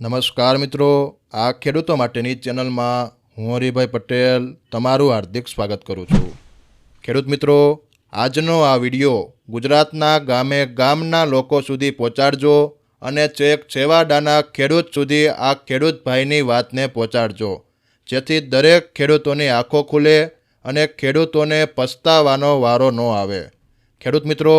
નમસ્કાર મિત્રો, આ ખેડૂતો માટેની ચેનલમાં હું હરિભાઈ પટેલ તમારું હાર્દિક સ્વાગત કરું છું. ખેડૂત મિત્રો, આજનો આ વિડિયો ગુજરાતના ગામે ગામના લોકો સુધી પહોંચાડજો અને ચેક છેવાડાના ખેડૂત સુધી આ ખેડૂત ભાઈની વાતને પહોંચાડજો. જેથી દરેક ખેડૂતોની આંખો ખુલે અને ખેડૂતોને પસ્તાવાનો વારો ન આવે. ખેડૂત મિત્રો,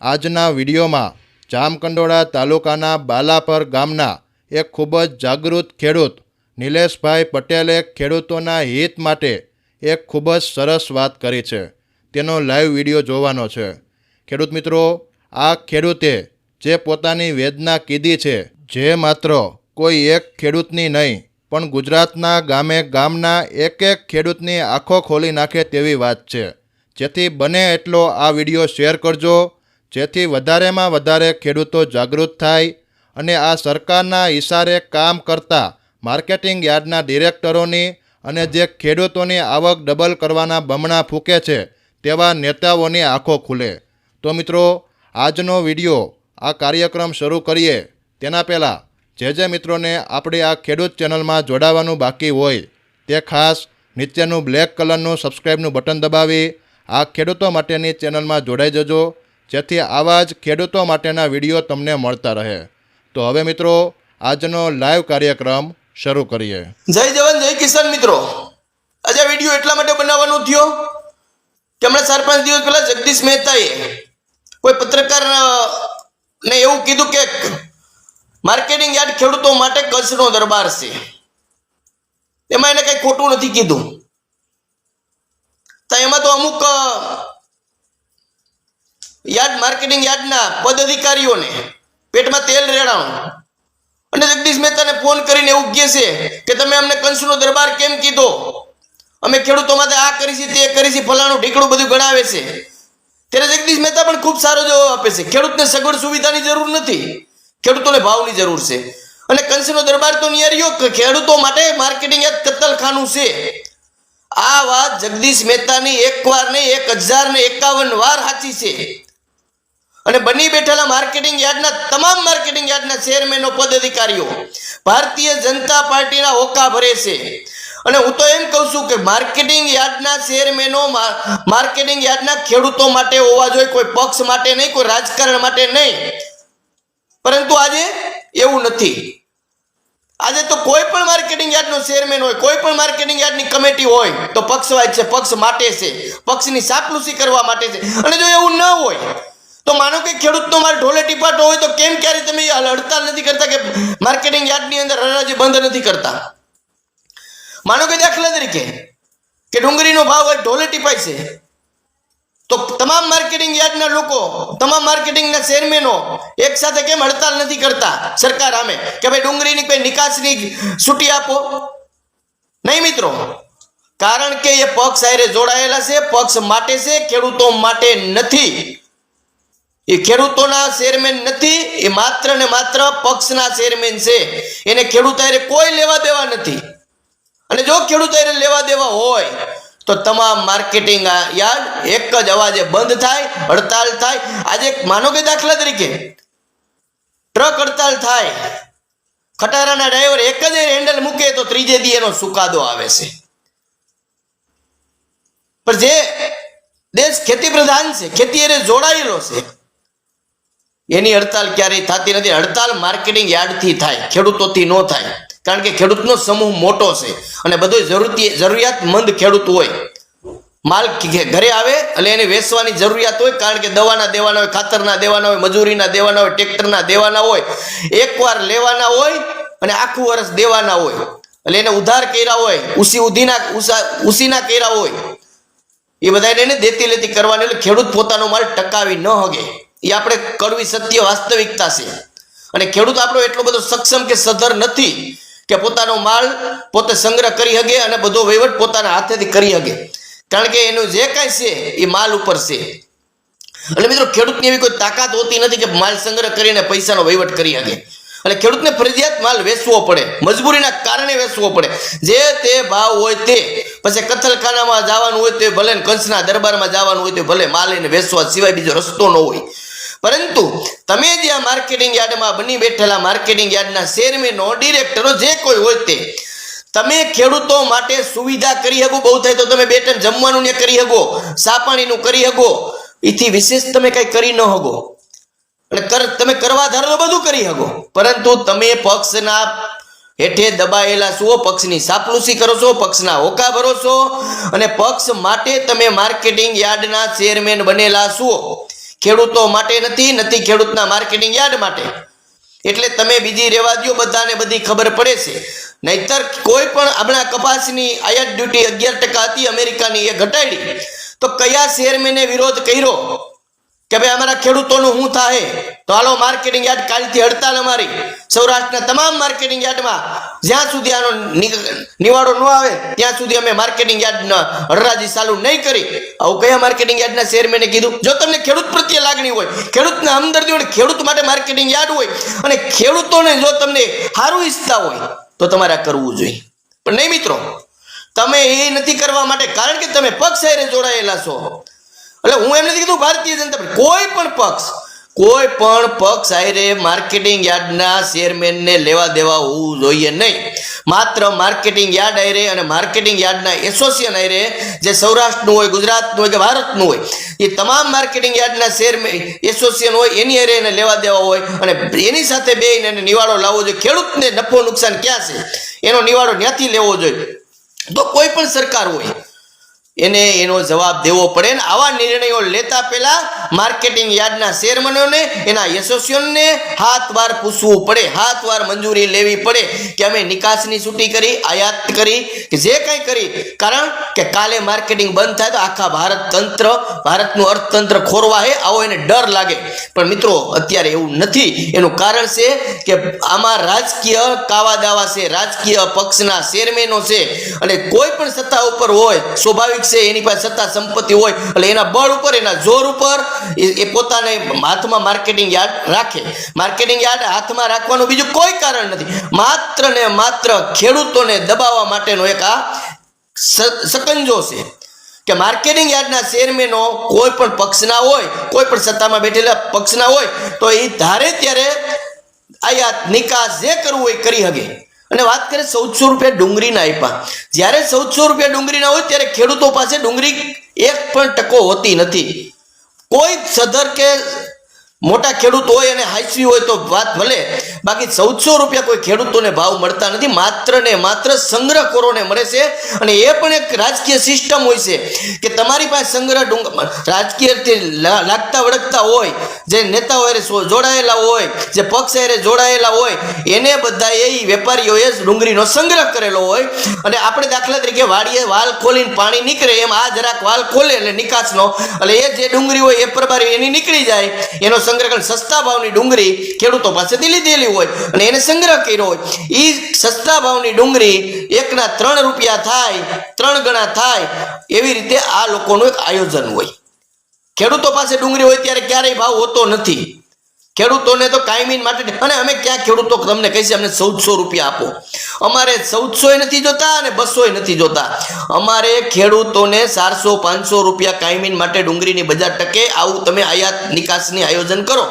આજના વિડીયોમાં જામકંડોળા તાલુકાના બાલાપર ગામના એક ખૂબ જ જાગૃત ખેડૂત. નિલેશભાઈ પટેલે ખેડૂતોના હિત માટે એક ખૂબ જ સરસ વાત કરી છે. તેનો લાઈવ વીડિયો જોવાનો છે. ખેડૂત મિત્રો, આ ખેડૂતે જે પોતાની વેદના કીધી છે, જે માત્ર કોઈ એક ખેડૂતની નહીં, પણ ગુજરાતના ગામે ગામના એક એક ખેડૂતની આંખો ખોલી નાખે તેવી વાત છે. જેથી બને એટલો આ વીડિયો શેર કરજો. જેથી વધારેમાં વધારે ખેડૂતો જાગૃત થાય અને આ સરકારના ઇશારે કામ કરતા માર્કેટિંગ યાર્ડના ડિરેક્ટરોની અને જે ખેડૂતોની આવક ડબલ કરવાના બમણા ફૂંકે છે, તેવા નેતાઓની આંખો ખુલે. તો મિત્રો, આજનો વીડિયો, આ કાર્યક્રમ શરૂ કરીએ. તેના પહેલાં, જે જે મિત્રોને આપણી આ ખેડૂત ચેનલમાં જોડાવાનું બાકી હોય, તે ખાસ નીચેનું બ્લેક કલરનું સબસ્ક્રાઈબનું બટન દબાવી, આ ખેડૂતો માટેની ચેનલમાં જોડાઈ જજો, જેથી આવા જ ખેડૂતો માટેના વીડિયો તમને મળતા રહે. તો હવે મિત્રો, આજનો લાઈવ કાર્યક્રમ શરૂ કરીએ. જય જવાન, જય કિસાન મિત્રો. આજે વીડિયો એટલા માટે બનાવવાનો થયો કે હમણાં ચાર પાંચ દિવસ પહેલા જગદીશ મહેતાએ કોઈ પત્રકાર ને એવું કીધું કે માર્કેટિંગ યાર્ડ ખેડૂતો માટે કચ્છનો દરબાર છે. એમાં એને કઈ ખોટું નથી કીધું. તો એમાં તો અમુક યાર્ડ, માર્કેટિંગ યાર્ડના પદ અધિકારીઓને પેટમાં તેલ રેડાણું. અને જગદીશ મહેતાને ફોન કરીને એવું કહે છે કે તમે અમને કંસનો દરબાર કેમ કીધો? અમે ખેડૂતો માટે આ કરી છે, તે કરી ફલાણું ઢીકડું બધું ગણાવે છે. ત્યારે જગદીશ મહેતા પણ ખૂબ સારો જવાબ આપે છે. ખેડૂતને સગવડ સુવિધાની જરૂર નથી. ખેડૂતોને ભાવની જરૂર છે. અને કંસનો દરબાર તો નિયરિયો ખેડૂતો માટે માર્કેટિંગ એક કતલખાનું છે. આ વાત જગદીશ મહેતાની એક વાર નહીં એક હજાર ને એકાવન વાર સાચી છે. અને બની બેઠેલા માર્કેટિંગ યાર્ડના તમામ માર્કેટિંગ યાર્ડના ચેરમેનો પદ અધિકારીઓ ભારતીય જનતા પાર્ટીના હોકા ભરે છે. અને હું તો એમ કહું છું કે માર્કેટિંગ યાર્ડના ચેરમેનો માર્કેટિંગ યાર્ડના ખેડૂતો માટે હોવા જોઈએ, કોઈ પક્ષ માટે નહીં, કોઈ રાજકારણ માટે નહીં. પરંતુ આજે એવું નથી. આજે તો કોઈ પણ માર્કેટિંગ યાર્ડનો ચેરમેન હોય, કોઈ પણ માર્કેટિંગ યાર્ડની કમિટી હોય, તો પક્ષવાય છે, પક્ષ માટે છે, પક્ષની સાપલુસી કરવા માટે છે. અને જો એવું ન હોય તો માનો કે ખેડૂતનો મારે ઢોલે ટીપાટો હોય તો કેમ ક્યારે તમે હડતાલ નથી કરતા કે માર્કેટિંગ યાર્ડની અંદર હરાજી બંધ નથી કરતા? માનો કે દાખલા તરીકે કે ડુંગળીનો ભાવ હોય, ઢોલે ટીપાય છે, તો તમામ માર્કેટિંગ યાર્ડના લોકો, તમામ માર્કેટિંગના ચેરમેનો એક સાથે કેમ હડતાલ નથી કરતા? સરકાર સામે કે ભાઈ ડુંગળીની કોઈ નિકાસની છૂટી આપો? નહીં મિત્રો. કારણ કે એ પક્ષ આયરે જોડાયેલા છે, પક્ષ માટે છે, ખેડૂતો માટે નથી. એ ખેડૂતોના ચેરમેન નથી, એ માત્ર ને માત્ર પક્ષના ચેરમેન છે. એને ખેડૂત કોઈ લેવા દેવા નથી. અને જો ખેડૂત લેવા દેવા હોય, તો તમામ માર્કેટિંગ યાર્ડ એક જ અવાજે બંધ થાય, હડતાલ થાય. આજે માનો કે દાખલા તરીકે, ટ્રક હડતાલ થાય. ખટારાના ડ્રાઈવર એક જ હેન્ડલ મૂકે તો ત્રીજે દી એનો સુકાદો આવે છે. પણ જે દેશ ખેતી પ્રધાન છે, ખેતી એને જોડાયેલો છે એની હડતાલ ક્યારેય થતી નથી. હડતાલ માર્કેટિંગ યાર્ડથી થાય, ખેડૂતોથી ન થાય. કારણ કે ખેડૂતનો સમૂહ મોટો છે અને બધો જરૂરિયાતમંદ ખેડૂત હોય. માલ ઘરે આવે એટલે એને વેચવાની જરૂરિયાત હોય, કારણ કે દવાના દેવાના હોય, ખાતરના દેવાના હોય, મજૂરીના દેવાના હોય ટ્રેક્ટરના દેવાના હોય, એકવાર લેવાના હોય અને આખું વર્ષ દેવાના હોય. એટલે એને ઉધાર કર્યા હોય, ઉસી ઉધીના, ઉસા, ઉસીના કર્યા હોય. એ બધાને એને દેતી લેતી કરવાની એટલે ખેડૂત પોતાનો માલ ટકાવી ન હગે. એ આપણે કડવી સત્ય વાસ્તવિકતા છે. અને ખેડૂત આપણો એટલો બધો સક્ષમ કે સધર નથી કે પોતાનો માલ પોતે સંગ્રહ કરી શકે અને બધો વહીવટ પોતાના હાથેથી કરી શકે કારણ કે એનું જે કાંઈ છે એ માલ ઉપર છે. એટલે મિત્રો, ખેડૂતની એવી કોઈ તાકાત હોતી નથી કે માલ સંગ્રહ કરીને પૈસાનો વહીવટ કરી શકે એટલે ખેડૂતને ફરજિયાત માલ વેચવો પડે, મજબૂરીના કારણે વેચવો પડે. જે તે ભાવ હોય તે, પછી કથલખાનામાં જવાનું હોય તો ભલે કંસના દરબારમાં જવાનું હોય તો ભલે માલ એને વેચવા સિવાય બીજો રસ્તો ન હોય. પરંતુ તમે જે આ માર્કેટિંગ યાર્ડમાં બની બેઠેલા માર્કેટિંગ યાર્ડના ચેરમેનો ડિરેક્ટરો જે કોઈ હોય તે, તમે ખેડૂતો માટે સુવિધા કરી શકો, બહુ થાય તો તમે બે ટાઈમ જમવાનું ને કરી શકો, સાપાણીનું કરી શકો એથી વિશેષ તમે કંઈ કરી ન શકો. એટલે કર, તમે કરવા ધારો બધું કરી શકો. પરંતુ તમે પક્ષના હેઠે દબાયેલા છો, પક્ષની સાપલુસી કરો છો, પક્ષના હોકા ભરો છો, અને પક્ષ માટે તમે માર્કેટિંગ યાર્ડના ચેરમેન બનેલા છો. ખેડૂતો માટે નથી નથી ખેડૂતના માર્કેટિંગ યાર્ડ માટે. એટલે તમે બીજી રેવા દો બધાને બધી ખબર પડે છે. નહીતર કોઈ પણ હમણાં કપાસની આયાત ડ્યુટી અગિયાર ટકા હતી, અમેરિકાની એ ઘટાડી. તો કયા ચેરમેને વિરોધ કર્યો? કે ભાઈ અમારા ખેડૂતોનું શું થાય? તો હાલો માર્કેટિંગ યાર્ડ કાલથી હડતાલ અમારી. સૌરાષ્ટ્રના તમામ માર્કેટિંગ યાર્ડમાં જ્યાં સુધી આનો નિવાડો ન આવે, ત્યાં સુધી અમે માર્કેટિંગ યાર્ડના હડરાજી ચાલુ નહીં કરી. આવું કયા માર્કેટિંગ યાર્ડના ચેરમેને કીધું? જો તમને ખેડૂત પ્રત્યે લાગણી હોય, ખેડૂતને હમદર્દી હોય ખેડૂત માટે માર્કેટિંગ યાર્ડ હોય, અને ખેડૂતોને જો તમને સારું ઈચ્છતા હોય, તો તમારે કરવું જોઈએ. પણ નહીં મિત્રો, તમે એ નથી કરવા માટે, કારણ કે તમે પક્ષ જોડાયેલા છો. એટલે હું એમ નથી કીધું ભારતીય જનતા પાર્ટી, કોઈ પણ પક્ષ, કોઈ પણ પક્ષ આયરે માર્કેટિંગ યાર્ડના ચેરમેનને લેવા દેવા હોવું જોઈએ નહીં. માત્ર માર્કેટિંગ યાર્ડ આયરે અને માર્કેટિંગ યાર્ડના એસોસિએશન આયરે, જે સૌરાષ્ટ્રનું હોય, ગુજરાતનું હોય કે ભારતનું હોય, એ તમામ માર્કેટિંગ યાર્ડના ચેરમેન એસોસિએશન હોય, એની હારે એને લેવા દેવા હોય અને એની સાથે બેહીને એને નિવાડો લાવવો જોઈએ. ખેડૂતને નફો નુકસાન ક્યાં છે? એનો નિવાડો ત્યાંથી લેવો જોઈએ. તો કોઈ પણ સરકાર હોય એને એનો જવાબ દેવો પડે ને આવા નિર્ણયો લેતા પહેલા માર્કેટિંગ યાર્ડના ચેરમેનોને, એના એસોસિએશનને હાથ વાર પૂછવું પડે, હાથ વાર મંજૂરી લેવી પડે કે અમે નિકાસની છૂટી કરી, આયાત કરી, કે જે કંઈ કરી. કારણ કે કાલે માર્કેટિંગ બંધ થાય તો આખા ભારત તંત્ર, ભારતનું અર્થતંત્ર ખોરવા હે, આવો એને ડર લાગે. પણ મિત્રો, અત્યારે એવું નથી. એનું કારણ છે કે આમાં રાજકીય કાવા દાવા છે, રાજકીય પક્ષના ચેરમેનો છે. અને કોઈ પણ સત્તા ઉપર હોય, સ્વાભાવિક છે, એની પાસે સત્તા સંપત્તિ હોય, એટલે એના બળ ઉપર, એના જોર ઉપર એ પોતાને હાથમાં માર્કેટિંગ યાર્ડ રાખે. માર્કેટિંગ યાર્ડ હાથમાં રાખવાનું બીજું કોઈ કારણ નથી. માત્ર ને માત્ર ખેડૂતોને દબાવવા માટેનો એક આ સકંજો છે. કે માર્કેટિંગ યાર્ડના ચેરમેનો કોઈ પણ પક્ષના હોય, કોઈ પણ સત્તામાં બેઠેલા પક્ષના હોય, તો એ ધારે ત્યારે આયાત નિકાસ જે કરવું હોય કરી શકે અને વાત કરે ચૌદસો રૂપિયા ડુંગળીના આપ્યા જ્યારે ચૌદસો રૂપિયા ડુંગળીના હોય, ત્યારે ખેડૂતો પાસે ડુંગળી એક પણ ટકો હોતી નથી. કોઈ સદર કે મોટા ખેડૂત હોય અને હાઈસવી હોય તો વાત ભલે, બાકી ચૌદસો રૂપિયા કોઈ ખેડૂતોને ભાવ મળતા નથી. માત્ર ને માત્ર સંગ્રહખોરોને મળે છે અને એ પણ એક રાજકીય સિસ્ટમ હોય છે કે તમારી પાસે સંગ્રહ રાજકીયથી લાગતા વળગતા હોય, જે નેતાઓ જોડાયેલા હોય, જે પક્ષ અરે જોડાયેલા હોય, એને બધા એ વેપારીઓએ ડુંગળીનો સંગ્રહ કરેલો હોય. અને આપણે દાખલા તરીકે વાડીએ વાલ ખોલીને પાણી નીકળે, એમ આ જરાક વાલ ખોલે એટલે નિકાસનો, એટલે એ જે ડુંગળી હોય એ પ્રમાણે એની નીકળી જાય, એનો સંગ્રહ કરીને સસ્તા ભાવની ડુંગળી ખેડૂતો પાસેથી લીધેલી હોય અને એને સંગ્રહ કર્યો હોય એ સસ્તા ભાવની ડુંગળી એકના ત્રણ રૂપિયા થાય, ત્રણ ગણા થાય, એવી રીતે આ લોકોનું એક આયોજન હોય. ખેડૂતો પાસે ડુંગળી હોય ત્યારે ક્યારેય ભાવ હોતો નથી. ખેડૂતોને તો કાયમી માટે અને અમે ક્યાં ખેડૂતો તમને કહીશ, અમને ચૌદસો રૂપિયા આપો. અમારે ચૌદસો નથી જોતા અને બસોય નથી જોતા. અમારે ખેડૂતોને ચારસો, પાંચસો રૂપિયા કાયમીન માટે ડુંગળીની બજાર ટકે. આવું તમે આયાત નિકાસની આયોજન કરો.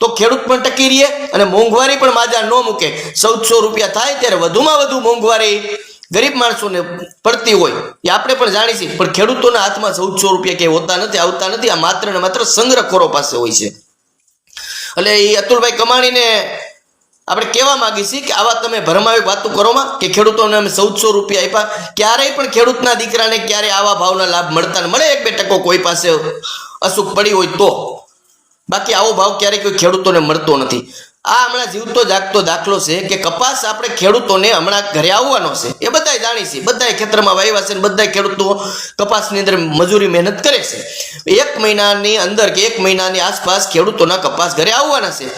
તો ખેડૂત પણ ટકી રહીએ અને મોંઘવારી પણ માજા ન મૂકે. ચૌદસો રૂપિયા થાય ત્યારે વધુમાં વધુ મોંઘવારી ગરીબ માણસોને પડતી હોય. એ આપણે પણ જાણી છીએ. પણ ખેડૂતોના હાથમાં ચૌદસો રૂપિયા ક્યાંય હોતા નથી, આવતા નથી. આ માત્ર ને માત્ર સંગ્રહખોરો પાસે હોય છે. એટલે એ અતુલભાઈ કમાણીને આપણે કહેવા માંગી છીએ કે આવા તમે ભરમાવી વાતો કરોમાં કે ખેડૂતોને અમે ચૌદસો રૂપિયા આપ્યા. ક્યારેય પણ ખેડૂતના દીકરાને ક્યારે આવા ભાવના લાભ મળતા મળે. એક બે ટકો કોઈ પાસે અસુખ પડી હોય તો. બાકી આવો ભાવ ક્યારેય કોઈ ખેડૂતોને મળતો નથી. આ હમણાં જીવતો જાગતો દાખલો છે કે કપાસ આપણે ખેડૂતોને હમણાં ઘરે આવવાનો છે. એ બધાય જાણી છે. બધાય ખેતરમાં વાવ્યા છે બધા ખેડૂતો કપાસની અંદર મજૂરી મહેનત કરે છે. એક મહિનાની અંદર કે એક મહિનાની આસપાસ ખેડૂતોના કપાસ ઘરે આવવાના છે.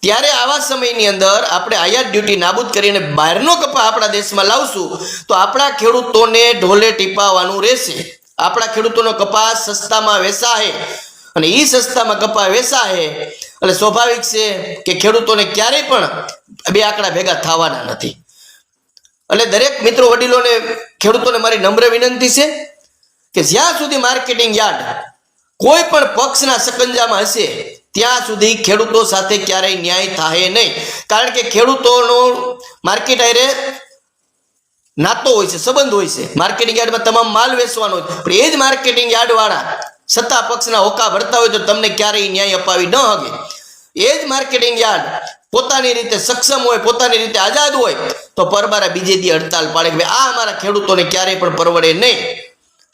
ત્યારે આવા સમયની અંદર આપણે આયાત ડ્યુટી નાબૂદ કરીને બહારનો કપા આપણા દેશમાં લાવશું તો આપણા ખેડૂતોને ઢોલે ટીપાવાનું રહેશે. આપણા ખેડૂતોનો કપાસ સસ્તામાં વેચાય અને એ સસ્તામાં કપા વેચાય એટલે સ્વાભાવિક છે કે ખેડૂતોને ક્યારેય પણ બે આંકડા ભેગા થવાના નથી. એટલે દરેક મિત્રો વડીલોને, ખેડૂતોને મારી નમ્ર વિનંતી છે કે જ્યાં સુધી માર્કેટિંગ યાર્ડ કોઈ પણ પક્ષના સકંજામાં હશે, ત્યાં સુધી ખેડૂતો સાથે ક્યારેય ન્યાય થાય નહીં. કારણ કે ખેડૂતોનો માર્કેટ આયરે નાતો હોય છે, સંબંધ હોય છે. માર્કેટિંગ યાર્ડમાં તમામ માલ વેચવાનો હોય પણ એ જ માર્કેટિંગ યાર્ડ વાળા સત્તા પક્ષના હોકા ભરતા હોય તો તમને ક્યારેય ન્યાય અપાવી ન હગે એ જ માર્કેટિંગ યાર્ડ પોતાની રીતે સક્ષમ હોય, પોતાની રીતે આઝાદ હોય, તો પરબારા બીજે દી હડતાલ પાડે કે આ અમારા ખેડૂતોને ક્યારેય પણ પરવડે નહીં.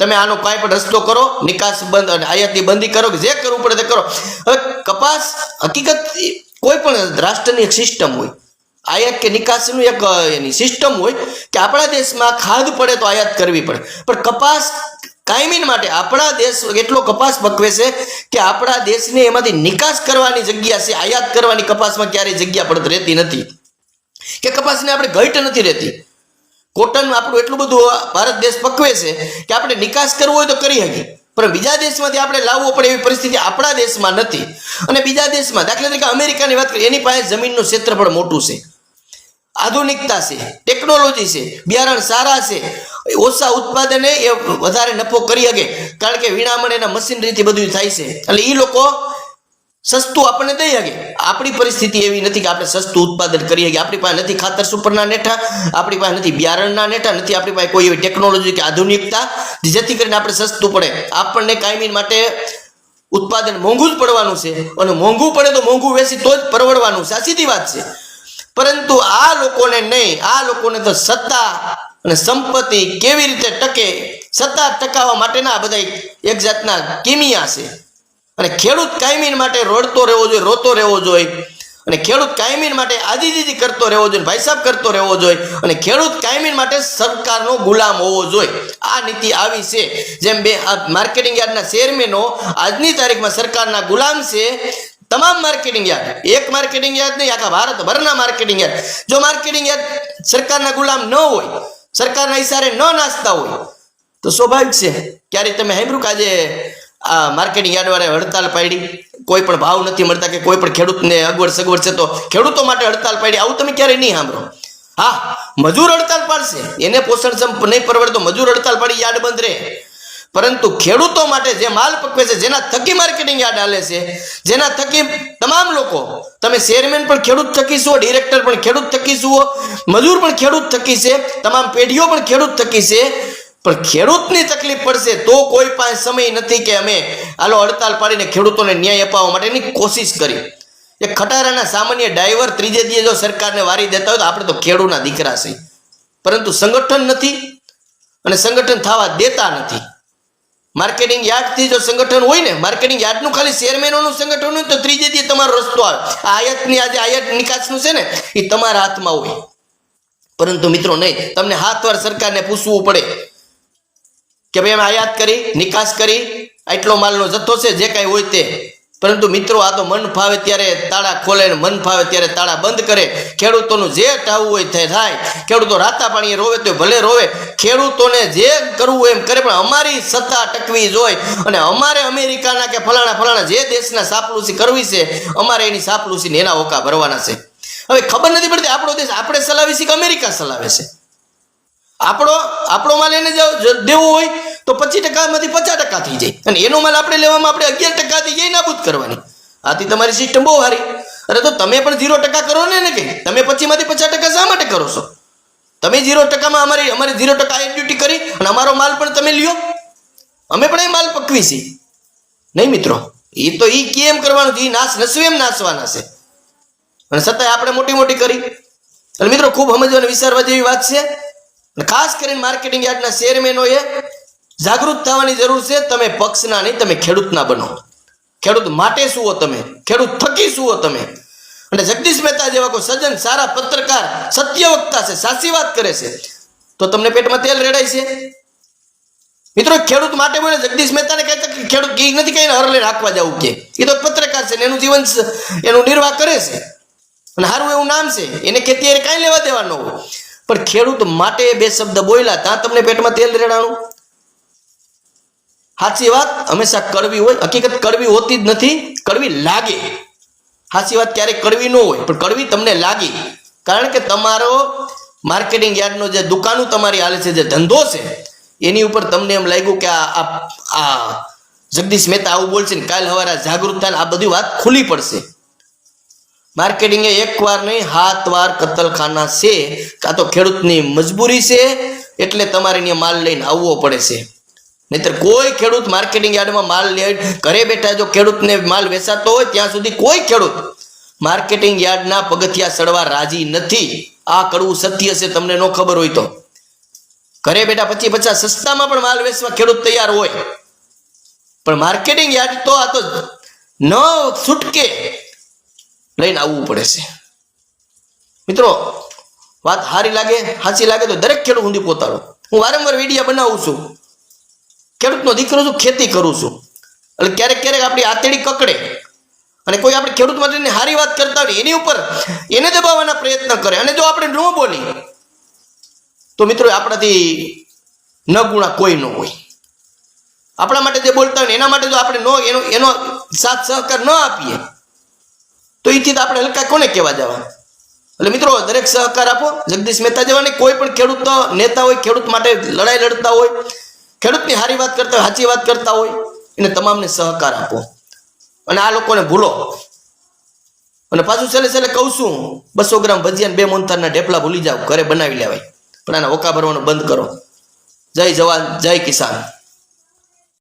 તમે આનો કાંઈ પણ રસ્તો કરો, નિકાસ બંધ અને આયાતની બંધી કરો કે જે કરવું પડે તે કરો. હવે કપાસ હકીકત કોઈ પણ રાષ્ટ્રની એક સિસ્ટમ હોય. આયાત કે નિકાસનું એક, એની સિસ્ટમ હોય કે આપણા દેશમાં ખાદ પડે તો આયાત કરવી પડે. પણ કપાસ કાયમીન માટે આપણા દેશ એટલો કપાસ પકવે છે કે આપણા દેશને એમાંથી નિકાસ કરવાની જગ્યા છે, આયાત કરવાની કપાસમાં ક્યારેય જગ્યા પડત રહેતી નથી. કે કપાસને આપણે ઘટ નથી રહેતી. કોટન આપણું એટલું બધું ભારત દેશ પકવે છે કે આપણે નિકાસ કરવો હોય તો કરી શકીએ. પણ બીજા દેશમાંથી આપણે લાવવો પડે એવી પરિસ્થિતિ આપણા દેશમાં નથી. અને બીજા દેશમાં, દાખલા તરીકે અમેરિકાની વાત કરીએ, એની પાસે જમીનનું ક્ષેત્રફળ મોટું છે. આધુનિકતા છે, ટેકનોલોજી છે, બિયારણ સારા છે ઓછા ઉત્પાદને એ વધારે નફો કરી શકે. કારણ કે વીણામણ એના મશીનરીથી બધું થાય છે. એટલે એ લોકો સસ્તું આપણને દઈ શકે. આપણી પરિસ્થિતિ એવી નથી કે આપણે સસ્તું ઉત્પાદન કરી શકીએ. આપણી પાસે નથી ખાતર સુપરના નેઠા, આપણી પાસે નથી બિયારણના નેઠા, નથી આપણી પાસે કોઈ એવી ટેકનોલોજી કે આધુનિકતા જેથી કરીને આપણે સસ્તું પડે. આપણને કાયમી માટે ઉત્પાદન મોંઘું જ પડવાનું છે. અને મોંઘું પડે તો મોંઘું વેચી તો જ પરવડવાનું છે. આ સીધી વાત છે. પરંતુ આ લોકોને નહીં. આ લોકોને તો સત્તા અને સંપત્તિ કેવી રીતે ટકે, સત્તા ટકાવવા માટેના બધા એક જાતના કિમિયા છે. અને ખેડૂત કાયમીન માટે રોડતો રહેવો જોઈએ, રોતો રહેવો જોઈએ. અને ખેડૂત કાયમીન માટે આદિજીજી કરતો રહેવો જોઈએ ભાઈ સાહેબ કરતો રહેવો જોઈએ. અને ખેડૂત કાયમીન માટે સરકારનો ગુલામ હોવો જોઈએ. આ નીતિ આવી છે. જેમ બે માર્કેટિંગ યાર્ડના ચેરમેનો આજની તારીખમાં સરકારના ગુલામ છે. તમામ માર્કેટિંગ યાર્ડ, એક માર્કેટિંગ યાર્ડ નહીં, આખા ભારતભરના માર્કેટિંગ યાર્ડ. જો માર્કેટિંગ યાર્ડ સરકારના ગુલામ ન હોય સરકારના હિસારે ન નાચતા હોય, તો સ્વાભાવિક છે. ક્યારેક તમે સાંભળ્યું કે આજે, આ માર્કેટિંગ યાર્ડવાળે હડતાલ પાડી, કોઈ પણ ભાવ નથી મળતા કે કોઈ પણ ખેડૂતને અગવડ સગવડ છે તો ખેડૂતો માટે હડતાલ પાડી, આવું તમે ક્યારેય નહીં સાંભળો. હા, મજૂર હડતાલ પાડશે, એને પોષણક્ષમ નહીં પરવડે તો મજૂર હડતાલ પાડી, યાર્ડ બંધ રહે. પરંતુ ખેડૂતો માટે જે માલ પકવે છે, જેના થકી માર્કેટિંગ યાર્ડ હાલે છે, જેના થકી તમામ લોકો, તમે ચેરમેન પણ ખેડૂત થકી છો ડિરેક્ટર પણ ખેડૂત થકી છો, મજૂર પણ ખેડૂત થકી છે, તમામ પેઢીઓ પણ ખેડૂત થકી છે, પણ ખેડૂતની તકલીફ પડશે તો કોઈ પાસે સમય નથી કે અમે આલો હડતાલ પાડીને ખેડૂતોને ન્યાય અપાવવા માટેની કોશિશ કરી. એ ખટારાના સામાન્ય ડ્રાઈવર ત્રીજે દીએ જો સરકારને વારી દેતા હોય તો આપણે તો ખેડૂના દીકરા છે પરંતુ સંગઠન નથી અને સંગઠન થવા દેતા નથી. માર્કેટિંગ યાર્ડથી જો સંગઠન હોય ને માર્કેટિંગ યાર્ડનું ખાલી શેરમેનોનું સંગઠન હોય તો ત્રીજે દી તમારો રસ્તો આવે. આ આયાતની આજે આયાત નિકાસનું છે ને, એ તમારા હાથમાં હોય. પરંતુ મિત્રો નહીં, તમને હાથવાર સરકારને પૂછવું પડે કે ભાઈ અમે આયાત કરી, નિકાસ કરી, આટલો માલનો જથ્થો છે, જે કાંઈ હોય તે. પરંતુ મિત્રો, આ તો મન ફાવે ત્યારે તાળા ખોલે મન ફાવે ત્યારે તાળા બંધ કરે. ખેડૂતોનું જે ટાવું હોય થાય. ખેડૂતો રાતા પાણીએ રોવે તો ભલે રોવે ખેડૂતોને જે કરવું એમ કરે, પણ અમારી સત્તા ટકવી જોઈએ અને અમારે અમેરિકાના કે ફલાણા ફલાણા જે દેશના સાપલુસી કરવી છે, અમારે એની સાપલુસીને એના ઓકા ભરવાના છે. હવે ખબર નથી પડતી આપણો દેશ આપણે ચલાવી છે કે અમેરિકા ચલાવે છે? આપણો આપણો માલ એને દેવો હોય, તો પચીસ ટકામાંથી પચાસ ટકા થઈ જાય. અને એનો માલ આપણે લેવામાં આપણે અગિયાર ટકાથી જઈ નાબૂદ કરવાની. આથી તમારી સિસ્ટમ બહુ સારી. અરે તો તમે પણ ઝીરો ટકા કરો ને ને તમે પચીસમાંથી પચાસ ટકા શા માટે કરો છો? તમે ઝીરો ટકામાં અમારી અમારી ઝીરો ટકા આઈ ડ્યુટી કરી અને અમારો માલ પણ તમે લ્યો. અમે પણ એ માલ પકવી છે. નહીં મિત્રો? એ તો એ કેમ કરવાનું છે? એ નાશ નસવે એમ નાશવાના છે. અને છતાંય આપણે મોટી મોટી કરી. અને મિત્રો, ખૂબ સમજવાની, વિચારવા જેવી વાત છે. અને ખાસ કરીને માર્કેટિંગ યાર્ડના ચેરમેનોએ જાગૃત થવાની જરૂર છે. તમે પક્ષના નહીં, તમે ખેડૂતના બનો. ખેડૂત માટે શું હો તમે. ખેડૂત થકી શું હો તમે. અને જગદીશ મહેતા જેવા કોઈ સજ્જન, સારા પત્રકાર સત્ય વક્તા છે, સાચી વાત કરે છે. તો તમને પેટમાં તેલ રેડાય છે? મિત્રો, ખેડૂત માટે બોલે, જગદીશ મહેતાને કહેતા કે ખેડૂત એ નથી કહીને હરલે રાખવા જવું કે. એ તો પત્રકાર છે ને એનું જીવન એનું નિર્વાહ કરે છે. અને સારું એવું નામ છે, એને ખેતી કાંઈ લેવા દેવાનો પણ ખેડૂત માટે બે શબ્દ બોલ્યા ત્યાં તમને પેટમાં તેલ રેડાણું? સાચી વાત, હંમેશા કડવી હોય, હકીકત કડવી હોતી જ નથી, કડવી લાગે. સાચી વાત ક્યારેક કડવી ન હોય, પણ કડવી તમને લાગી. કારણ કે તમારો માર્કેટિંગ યાર્ડનો જે દુકાનો તમારી હાલે છે, જે ધંધો છે, એની ઉપર તમને એમ લાગ્યું કે આ આ- આ જગદીશ મહેતા આવું બોલશે ને, કાલ હવારે જાગૃત થાય આ બધી વાત ખુલ્લી પડશે. માર્કેટિંગ એ એક વાર નહીં હાથ વાર કતલખાના છે, કાં તો ખેડૂતની મજબૂરી છે, એટલે તમારે અહીંયા માલ લઈને આવવો પડે છે. નહીતર કોઈ ખેડૂત માર્કેટિંગ યાર્ડમાં માલ લે, ઘરે બેઠા જો ખેડૂતને માલ વેચાતો હોય, ત્યાં સુધી કોઈ ખેડૂત માર્કેટિંગ યાર્ડના પગથિયા સડવા રાજી નથી. આ કડવું સત્ય છે, તમને ન ખબર હોય તો. ઘરે બેઠા પચી પચાસ સસ્તામાં પણ માલ વેચવા ખેડૂત તૈયાર હોય. પણ માર્કેટિંગ યાર્ડ તો આ તો ન છૂટકે લઈને આવવું પડે છે. મિત્રો, વાત સારી લાગે સાચી લાગે તો દરેક ખેડૂત ઊંધી પોતાડો. હું વારંવાર વીડિયો બનાવું છું. ખેડૂતનો દીકરો છું ખેતી કરું છું? એટલે ક્યારેક ક્યારેક આપણી આતેડી કકડે. અને કોઈ આપણે ખેડૂત માટેની સારી વાત કરતા હોય, એની ઉપર એને દબાવવાના પ્રયત્ન કરે. અને જો આપણે ન બોલી તો મિત્રો આપણાથી ન ગુણા કોઈ ન હોય. આપણા માટે જે બોલતા હોય એના માટે જો આપણે નો, એનો એનો સાથ સહકાર ન આપીએ, તો એથી આપણે હલકા કોને કહેવા જવા એટલે મિત્રો, દરેક સહકાર આપો. જગદીશ મહેતા જેવા ને કોઈ પણ ખેડૂત નેતા હોય, ખેડૂત માટે લડાઈ લડતા હોય ખેડૂતની સારી વાત કરતા હોય, સાચી વાત કરતા હોય, એને તમામને સહકાર આપો. અને આ લોકોને ભૂલો. અને પાછું છેલ્લે છેલ્લે કહું છું, બસો ગ્રામ ભજીયા બે મોનતારના ઢેપલા ભૂલી જાઓ, ઘરે બનાવી લેવાય. પણ આના ઓકા ભરવાનું બંધ કરો. જય જવાન, જય કિસાન.